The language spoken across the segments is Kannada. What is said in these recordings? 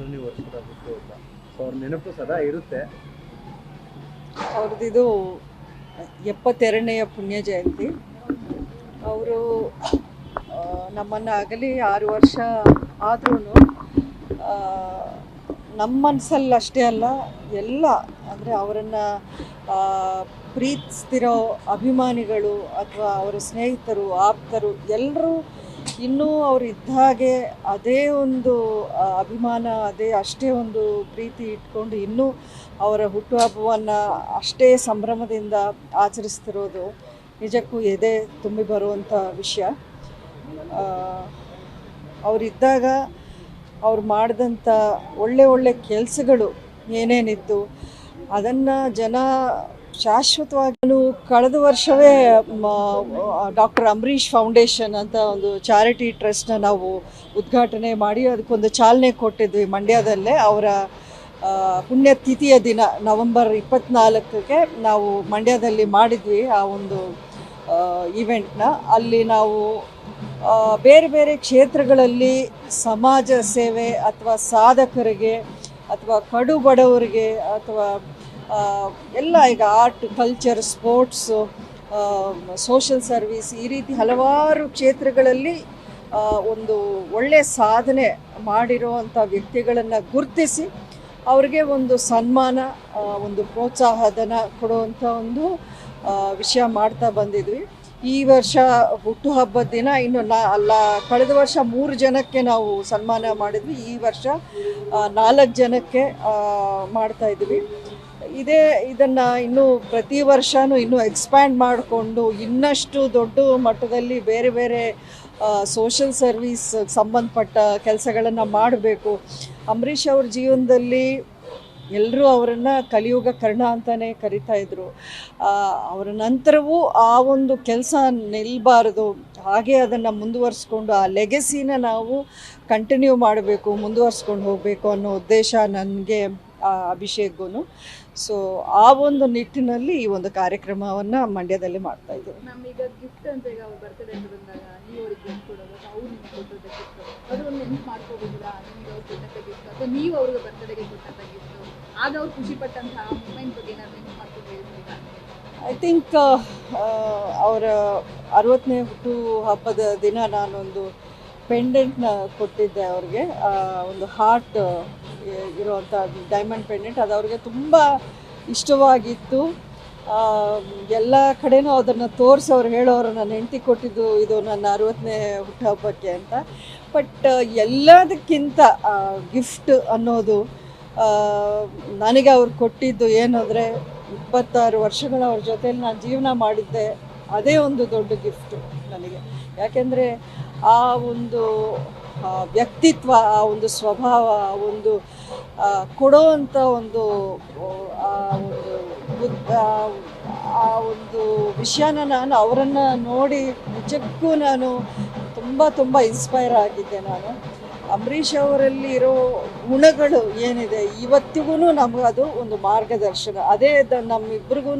ಆರನೇ ವರ್ಷದ ಇಲ್ಲ. ಸೊ ಅವ್ರ ನೆನಪು ಸದಾ ಇರುತ್ತೆ. ಅವ್ರದ್ದಿದು ಎಪ್ಪತ್ತೆರಡನೆಯ ಪುಣ್ಯ ಜಯಂತಿ. ಅವರು ನಮ್ಮನ್ನು ಆಗಲಿ ಆರು ವರ್ಷ ಆದ್ರೂ ನಮ್ಮ ಮನಸ್ಸಲ್ಲಿ ಅಷ್ಟೇ ಅಲ್ಲ, ಎಲ್ಲ, ಅಂದರೆ ಅವರನ್ನು ಪ್ರೀತಿಸ್ತಿರೋ ಅಭಿಮಾನಿಗಳು ಅಥವಾ ಅವರ ಸ್ನೇಹಿತರು, ಆಪ್ತರು ಎಲ್ಲರೂ ಇನ್ನೂ ಅವ್ರು ಇದ್ದ ಹಾಗೆ ಅದೇ ಒಂದು ಅಭಿಮಾನ, ಅದೇ ಅಷ್ಟೇ ಒಂದು ಪ್ರೀತಿ ಇಟ್ಕೊಂಡು ಇನ್ನೂ ಅವರ ಹುಟ್ಟುಹಬ್ಬವನ್ನು ಅಷ್ಟೇ ಸಂಭ್ರಮದಿಂದ ಆಚರಿಸ್ತಿರೋದು ನಿಜಕ್ಕೂ ಎದೆ ತುಂಬಿ ಬರುವಂಥ ವಿಷಯ. ಅವರಿದ್ದಾಗ ಅವ್ರು ಮಾಡಿದಂಥ ಒಳ್ಳೆ ಒಳ್ಳೆ ಕೆಲಸಗಳು ಏನೇನಿತ್ತು ಅದನ್ನು ಜನ ಶಾಶ್ವತವಾಗಿ ನಾನು ಕಳೆದ ವರ್ಷವೇ ಡಾಕ್ಟರ್ ಅಂಬರೀಷ್ ಫೌಂಡೇಶನ್ ಅಂತ ಒಂದು ಚಾರಿಟಿ ಟ್ರಸ್ಟ್ನ ನಾವು ಉದ್ಘಾಟನೆ ಮಾಡಿ, ಅದಕ್ಕೊಂದು ಚಾಲನೆ ಕೊಟ್ಟಿದ್ವಿ ಮಂಡ್ಯದಲ್ಲೇ. ಅವರ ಪುಣ್ಯತಿಥಿಯ ದಿನ, ನವೆಂಬರ್ ಇಪ್ಪತ್ನಾಲ್ಕಕ್ಕೆ ನಾವು ಮಂಡ್ಯದಲ್ಲಿ ಮಾಡಿದ್ವಿ ಆ ಒಂದು ಈವೆಂಟ್ನ. ಅಲ್ಲಿ ನಾವು ಬೇರೆ ಬೇರೆ ಕ್ಷೇತ್ರಗಳಲ್ಲಿ ಸಮಾಜ ಸೇವೆ ಅಥವಾ ಸಾಧಕರಿಗೆ ಅಥವಾ ಕಡು ಬಡವರಿಗೆ ಅಥವಾ ಎಲ್ಲ ಈಗ art culture sports social service ಈ ರೀತಿ ಹಲವಾರು ಕ್ಷೇತ್ರಗಳಲ್ಲಿ ಒಂದು ಒಳ್ಳೆಯ ಸಾಧನೆ ಮಾಡಿರುವಂಥ ವ್ಯಕ್ತಿಗಳನ್ನು ಗುರುತಿಸಿ ಅವ್ರಿಗೆ ಒಂದು ಸನ್ಮಾನ ಒಂದು ಪ್ರೋತ್ಸಾಹಧನ ಕೊಡುವಂಥ ಒಂದು ವಿಷಯ ಮಾಡ್ತಾ ಬಂದಿದ್ವಿ. ಈ ವರ್ಷ ಹುಟ್ಟುಹಬ್ಬದ ದಿನ ಇನ್ನು ನಾ, ಅಲ್ಲ, ಕಳೆದ ವರ್ಷ ಮೂರು ಜನಕ್ಕೆ ನಾವು ಸನ್ಮಾನ ಮಾಡಿದ್ವಿ. ಈ ವರ್ಷ ನಾಲ್ಕು ಜನಕ್ಕೆ ಮಾಡ್ತಾಯಿದ್ವಿ ಇದೇ ಇದನ್ನು ಇನ್ನೂ ಪ್ರತಿ ವರ್ಷವೂ ಇನ್ನೂ ಎಕ್ಸ್ಪ್ಯಾಂಡ್ ಮಾಡಿಕೊಂಡು ಇನ್ನಷ್ಟು ದೊಡ್ಡ ಮಟ್ಟದಲ್ಲಿ ಬೇರೆ ಬೇರೆ ಸೋಷಲ್ ಸರ್ವೀಸ್ ಸಂಬಂಧಪಟ್ಟ ಕೆಲಸಗಳನ್ನು ಮಾಡಬೇಕು. ಅಂಬರೀಷ್ ಅವ್ರ ಜೀವನದಲ್ಲಿ ಎಲ್ಲರೂ ಅವರನ್ನು ಕಲಿಯುಗ ಕರ್ಣ ಅಂತಲೇ ಕರಿತಾ ಇದ್ರು. ಅವರ ನಂತರವೂ ಆ ಒಂದು ಕೆಲಸ ನಿಲ್ಲಬಾರದು ಹಾಗೆ ಅದನ್ನು ಮುಂದುವರಿಸ್ಕೊಂಡು ಆ ಲೆಗೆಸಿನ ನಾವು ಕಂಟಿನ್ಯೂ ಮಾಡಬೇಕು, ಮುಂದುವರಿಸ್ಕೊಂಡು ಹೋಗಬೇಕು ಅನ್ನೋ ಉದ್ದೇಶ ನನಗೆ ಅಭಿಷೇಕ್ಗೂ ಸೊ ಆ ಒಂದು ನಿಟ್ಟಿನಲ್ಲಿ ಈ ಒಂದು ಕಾರ್ಯಕ್ರಮವನ್ನ ಮಂಡ್ಯದಲ್ಲಿ ಮಾಡ್ತಾ ಇದ್ದೀವಿ. ಐ ಥಿಂಕ್ ಅವರ ಅರವತ್ತನೇ ಹುಟ್ಟು ಹಬ್ಬದ ದಿನ ನಾನೊಂದು ಪೆಂಡೆಂಟ್ನ ಕೊಟ್ಟಿದ್ದೆ ಅವ್ರಿಗೆ. ಒಂದು ಹಾರ್ಟ್ ಇರುವಂಥ ಡೈಮಂಡ್ ಪೆಂಡೆಂಟ್ ಅದು ಅವ್ರಿಗೆ ತುಂಬ ಇಷ್ಟವಾಗಿತ್ತು. ಎಲ್ಲ ಕಡೆನೂ ಅದನ್ನು ತೋರಿಸಿ ಅವ್ರು ಹೇಳೋರು, ನನ್ನ ಹೆಂಡತಿ ಕೊಟ್ಟಿದ್ದು ಇದು ನನ್ನ ಅರವತ್ತನೇ ಹುಟ್ಟುಹಬ್ಬಕ್ಕೆ ಅಂತ. ಬಟ್ ಎಲ್ಲದಕ್ಕಿಂತ ಗಿಫ್ಟ್ ಅನ್ನೋದು ನನಗೆ ಅವ್ರು ಕೊಟ್ಟಿದ್ದು ಏನಂದರೆ, ಇಪ್ಪತ್ತಾರು ವರ್ಷಗಳ ಅವ್ರ ಜೊತೆಯಲ್ಲಿ ನಾನು ಜೀವನ ಮಾಡಿದ್ದೆ, ಅದೇ ಒಂದು ದೊಡ್ಡ ಗಿಫ್ಟು ನನಗೆ. ಯಾಕೆಂದರೆ, ಆ ಒಂದು ವ್ಯಕ್ತಿತ್ವ, ಆ ಒಂದು ಸ್ವಭಾವ ಒಂದು ಕೊಡೋ ಆ ಒಂದು ಆ ಒಂದು ವಿಷಯನ ನಾನು ಅವರನ್ನು ನೋಡಿ ನಿಜಕ್ಕೂ ನಾನು ತುಂಬ ತುಂಬ ಇನ್ಸ್ಪೈರ್ ಆಗಿದ್ದೆ ನಾನು. ಅಂಬರೀಷ್ ಅವರಲ್ಲಿ ಇರೋ ಗುಣಗಳು ಏನಿದೆ ಇವತ್ತಿಗೂ ನಮಗೆ ಅದು ಒಂದು ಮಾರ್ಗದರ್ಶನ. ಅದೇ ನಮ್ಮಿಬ್ರಿಗೂ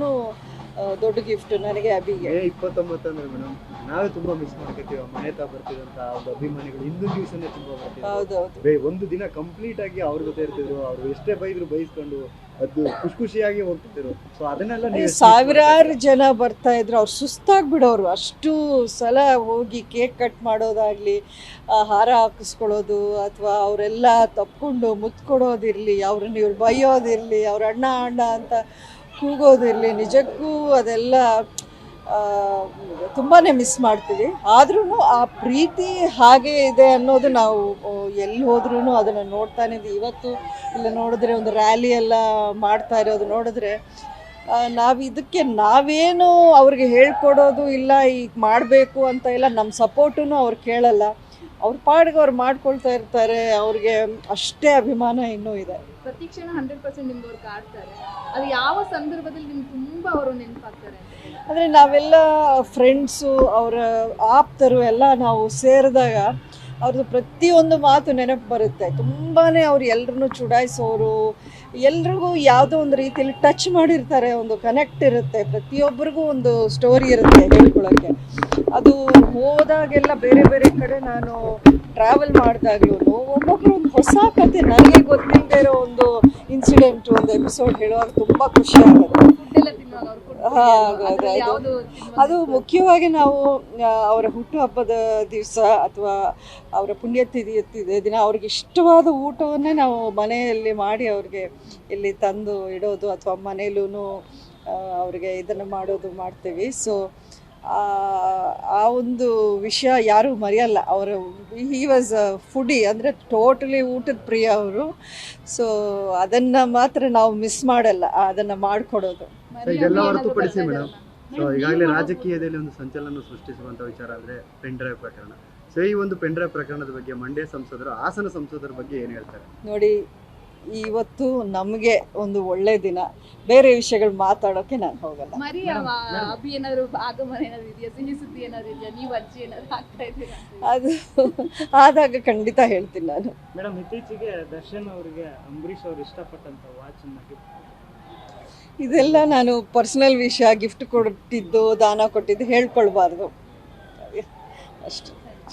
ದೊಡ್ಡ ಗಿಫ್ಟ್ ನನಗೆ ಅಭಿಗೆ. ಮೇ ಇಪ್ಪತ್ತೊಂಬತ್ತು ಅಂದ್ರೆ ಮೇಡಮ್ ನಾವೇ ತುಂಬಾ ಮಿಸ್ ಮಾಡ್ಕೊತೀವಿ. ಮನೆ ತಾ ಬರ್ತಿದಂತ ಒಂದು ಅಭಿಮಾನಿಗಳು ಹಿಂದೂ ದಿವಸನೇ ತುಂಬಾ ಬರ್ತಿದ್ರು ಬೇ ಒಂದು ದಿನ ಕಂಪ್ಲೀಟ್ ಆಗಿ ಅವ್ರ ಜೊತೆ ಇರ್ತಿದ್ರು. ಅವ್ರು ಎಷ್ಟೇ ಬೈದ್ರು ಬೈಸ್ಕೊಂಡು ಅದು ಖುಷಿ ಖುಷಿಯಾಗಿ ಹೋಗ್ತಿದ್ರು. ಸೊ ಅದನ್ನೆಲ್ಲ ನೀವು ಎಷ್ಟು miss ಸಾವಿರಾರು ಜನ ಬರ್ತಾ ಇದ್ರು. ಅವ್ರು ಸುಸ್ತಾಗ್ಬಿಡೋರು. ಅಷ್ಟು ಸಲ ಹೋಗಿ ಕೇಕ್ ಕಟ್ ಮಾಡೋದಾಗ್ಲಿ ಆ, ಹಾರ ಹಾಕಿಸ್ಕೊಳ್ಳೋದು ಅಥವಾ ಅವರೆಲ್ಲ ತಪ್ಕೊಂಡು ಮುತ್ಕೊಡೋದಿರ್ಲಿ ಅವ್ರನ್ನ ಇವ್ರು ಬೈಯೋದಿರಲಿ ಅವ್ರ ಅಣ್ಣ ಅಣ್ಣ ಅಂತ ಕೂಗೋದಿರಲಿ ನಿಜಕ್ಕೂ ಅದೆಲ್ಲ ತುಂಬಾ ಮಿಸ್ ಮಾಡ್ತೀವಿ. ಆದ್ರೂ ಆ ಪ್ರೀತಿ ಹಾಗೆ ಇದೆ ಅನ್ನೋದು ನಾವು ಎಲ್ಲಿ ಹೋದ್ರೂ ಅದನ್ನು ನೋಡ್ತಾನೆ ಇದ್ದೀವಿ. ಇವತ್ತು ಇಲ್ಲ ನೋಡಿದ್ರೆ ಒಂದು ರ್ಯಾಲಿ ಎಲ್ಲ ಮಾಡ್ತಾ ಇರೋದು ನೋಡಿದ್ರೆ ನಾವು ಇದಕ್ಕೆ ನಾವೇನು ಅವ್ರಿಗೆ ಹೇಳ್ಕೊಡೋದು ಇಲ್ಲ ಈಗ ಮಾಡಬೇಕು ಅಂತ ಇಲ್ಲ ನಮ್ಮ ಸಪೋರ್ಟೂ ಅವ್ರು ಕೇಳಲ್ಲ. ಅವ್ರ ಪಾಡಿಗೆ ಅವ್ರು ಮಾಡ್ಕೊಳ್ತಾ ಇರ್ತಾರೆ, ಅವ್ರಿಗೆ ಅಷ್ಟೇ ಅಭಿಮಾನ ಇನ್ನೂ ಇದೆ. ಪ್ರತಿ ಕ್ಷಣ ಹಂಡ್ರೆಡ್ ಪರ್ಸೆಂಟ್ ನಿಮ್ಗೆ ಅವ್ರು ಅದು ಯಾವ ಸಂದರ್ಭದಲ್ಲಿ ನಿಮ್ಗೆ ತುಂಬಾ ಅವರು ನೆನಪಾಗ್ತಾರೆ ಅಂದರೆ ನಾವೆಲ್ಲ ಫ್ರೆಂಡ್ಸು ಅವರ ಆಪ್ತರು ಎಲ್ಲ ನಾವು ಸೇರಿದಾಗ ಅವ್ರದ್ದು ಪ್ರತಿಯೊಂದು ಮಾತು ನೆನಪು ಬರುತ್ತೆ. ತುಂಬಾ ಅವ್ರು ಎಲ್ಲರನ್ನು ಚುಡಾಯಿಸೋರು, ಎಲ್ರಿಗೂ ಯಾವುದೋ ಒಂದು ರೀತಿಯಲ್ಲಿ ಟಚ್ ಮಾಡಿರ್ತಾರೆ, ಒಂದು ಕನೆಕ್ಟ್ ಇರುತ್ತೆ. ಪ್ರತಿಯೊಬ್ಬರಿಗೂ ಒಂದು ಸ್ಟೋರಿ ಇರುತ್ತೆ ಹೇಳ್ಕೊಳ್ಳೋಕ್ಕೆ ಅದು ಹೋದಾಗೆಲ್ಲ ಬೇರೆ ಬೇರೆ ಕಡೆ ನಾನು ಟ್ರಾವೆಲ್ ಮಾಡಿದಾಗ್ಲೂ, ಒಬ್ಬೊಬ್ರು ಒಂದು ಹೊಸ ಕತೆ, ನನಗೆ ಗೊತ್ತಿಲ್ಲದೆ ಇರೋ ಒಂದು ಇನ್ಸಿಡೆಂಟ್ ಒಂದು ಎಪಿಸೋಡ್ ಹೇಳುವಾಗ ತುಂಬ ಖುಷಿ ಆಗುತ್ತೆ ಅದು- ಮುಖ್ಯವಾಗಿ ನಾವು ಅವರ ಹುಟ್ಟುಹಬ್ಬದ ದಿವಸ ಅಥವಾ ಅವರ ಪುಣ್ಯತಿಥಿ ದಿನ ಅವ್ರಿಗೆ ಇಷ್ಟವಾದ ಊಟವನ್ನೇ ನಾವು ಮನೆಯಲ್ಲಿ ಮಾಡಿ ಅವ್ರಿಗೆ ಇಲ್ಲಿ ತಂದು ಇಡೋದು ಅಥವಾ ಮನೇಲೂ ಅವ್ರಿಗೆ ಇದನ್ನು ಮಾಡೋದು ಮಾಡ್ತೀವಿ. ಸೊ ಆ ಒಂದು ವಿಷಯ ಯಾರೂ ಮರೆಯಲ್ಲ. ಅವರು ಹಿ ವಾಸ್ ಫುಡಿ ಅಂದರೆ ಟೋಟಲಿ ಊಟದ ಪ್ರಿಯ ಅವರು. ಸೊ ಅದನ್ನು ಮಾತ್ರ ನಾವು ಮಿಸ್ ಮಾಡಲ್ಲ ಅದನ್ನು ಮಾಡಿಕೊಡೋದು. ಇದೆಲ್ಲ ಹೊರತುಪಡಿಸಿ ಮೇಡಮ್ ಸೊ ಈಗಾಗಲೇ ರಾಜಕೀಯದಲ್ಲಿ ಒಂದು ಸಂಚಲನ ಸೃಷ್ಟಿಸುವಂತ ವಿಚಾರ ಅಂದ್ರೆ ಪೆನ್ ಡ್ರೈವ್ ಪ್ರಕರಣ. ಸೊ ಈ ಒಂದು ಪೆನ್ ಡ್ರೈವ್ ಪ್ರಕರಣದ ಬಗ್ಗೆ ಮಂಡ್ಯ ಸಂಸದರು ಹಾಸನ ಸಂಸದರ ಬಗ್ಗೆ ಏನ್ ಹೇಳ್ತಾರೆ? ನೋಡಿ ಇವತ್ತು ನಮಗೆ ಒಂದು ಒಳ್ಳೆ ದಿನ. ಬೇರೆ ವಿಷಯಗಳು ಮಾತಾಡೋಕೆ ನಾನು ಹೋಗಲ್ಲ. ಮರಿ ಅಭಿ ಏನಾದ್ರು ಆಗಮನ ಏನಾದ್ರು ಇದೆಯಾ? ಸಿಹಿ ಸುದ್ದಿ ಏನಾದ್ರು ಇದೆಯಾ? ನೀವು ಅಜ್ಜಿ ಏನಾದ್ರು ಆಗ್ತಾ ಇದ್ದೀರಾ? ಅದು ಆದಾಗ ಖಂಡಿತ ಹೇಳ್ತೀನಿ ನಾನು. ಮೇಡಮ್ ಇತ್ತೀಚೆಗೆ ದರ್ಶನ್ ಅವರಿಗೆ ಅಂಬರೀಷ್ ಅವರು ಇಷ್ಟಪಟ್ಟಂತ ವಾಚ್ ಇದೆಲ್ಲ ನಾನು ಪರ್ಸನಲ್ ವಿಷಯ ಗಿಫ್ಟ್ ಕೊಟ್ಟಿದ್ದು ದಾನ ಕೊಟ್ಟಿದ್ದು ಹೇಳ್ಕೊಳ್ಬಾರ್ದು. ಅಷ್ಟೇ.